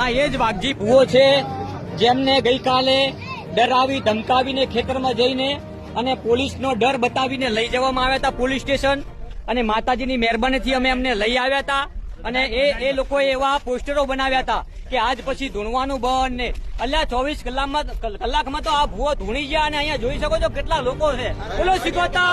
આ એ જ વાઘજી. ભૂવો છે, જેમને ગઈકાલે ડરાવી, ધમકાવીને ખેતરમાં જઈને અને પોલીસનો ડર બતાવીને લઈ જવામાં આવ્યા હતા પોલીસ સ્ટેશન. અને માતાજીની મહેરબાનીથી અમે એમને લઈ આવ્યા હતા. અને એ એ લોકોએ એવા પોસ્ટરો બનાવ્યા હતા કે આજ પછી ધૂણવાનું બંધ ને. અલ્યા, ચોવીસ કલાકમાં કલાકમાં તો આ ભૂવો ધૂણી ગયા અને અહીંયા જોઈ શકો છો કેટલા લોકો છે. બોલો શીખવતા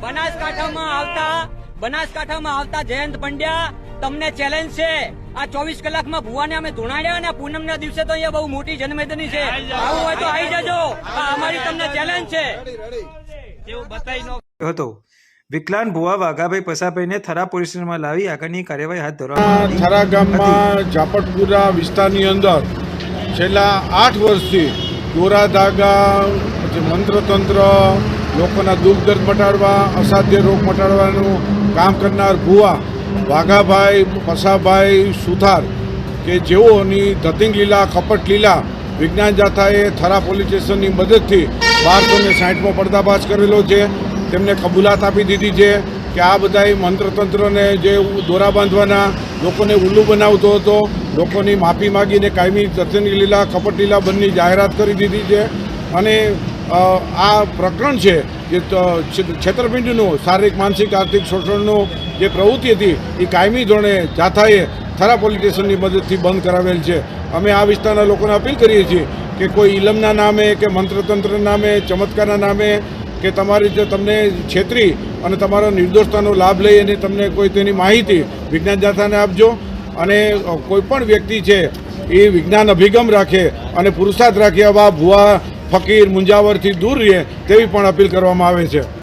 બનાસકાંઠામાં આવતા બનાસકાંઠામાં આવતા જયંત પંડ્યા તમને ચેલેન્જ છે. આ ચોવીસ કલાકમાં ભુવાને અમે ધોણાડ્યા અને પૂનમના દિવસે તો અહીંયા બહુ મોટી જન્મેદની છે. આવું હોય તો આવી જજો. આ અમારી તમને ચેલેન્જ છે. નો હતો. વિકલાંગ ભુવા વાઘાભાઈ પસાભાઈને થરા પોલીસ સ્ટેશનમાં લાવી આગળની કાર્યવાહી હાથ ધરવામાં થરા ગામમાં ઝાપટપુરા વિસ્તારની અંદર છેલ્લા આઠ વર્ષથી દોરા ધાગા પછી મંત્રતંત્ર લોકોના દુઃખ દર્દ મટાડવા અસાધ્ય રોગ મટાડવાનું કામ કરનાર ભુવા વાઘાભાઈ પસાભાઈ સુથાર કે જેઓની ધતિંગ લીલા કપટ લીલા વિજ્ઞાન જાથાએ થરા પોલીસ સ્ટેશનની મદદથી બારસો ને સાઠમો પડદાભાસ કરેલો છે. તેમને કબૂલાત આપી દીધી છે કે આ બધાય મંત્રતંત્રને જે દોરા બાંધવાના લોકોને ઉલ્લુ બનાવતો હતો, લોકોની માફી માગીને કાયમી ધતિંગ લીલા કપટ લીલા બંધની જાહેરાત કરી દીધી છે. અને આ પ્રકરણ છે જે છેતરપિંડીનું, શારીરિક, માનસિક, આર્થિક શોષણનું જે પ્રવૃત્તિ હતી, એ કાયમી ધોરણે જાથાએ થરા પોલીસ સ્ટેશનની મદદથી બંધ કરાવેલ છે. અમે આ વિસ્તારના લોકોને અપીલ કરીએ છીએ કે કોઈ ઇલમના નામે કે મંત્રતંત્રના નામે, ચમત્કારના નામે કે તમારી જે તમને છેતરી અને તમારા નિર્દોષતાનો લાભ લઈ અને તમને કોઈ તેની માહિતી વિજ્ઞાન જાથાને આપજો અને કોઈ પણ વ્યક્તિ છે, એ વિજ્ઞાન અભિગમ રાખે અને પુરુષાર્થ રાખે આવા ભુવા ફકીર મુંજાવરથી દૂર રહે તેવી પણ અપીલ કરવામાં આવે છે.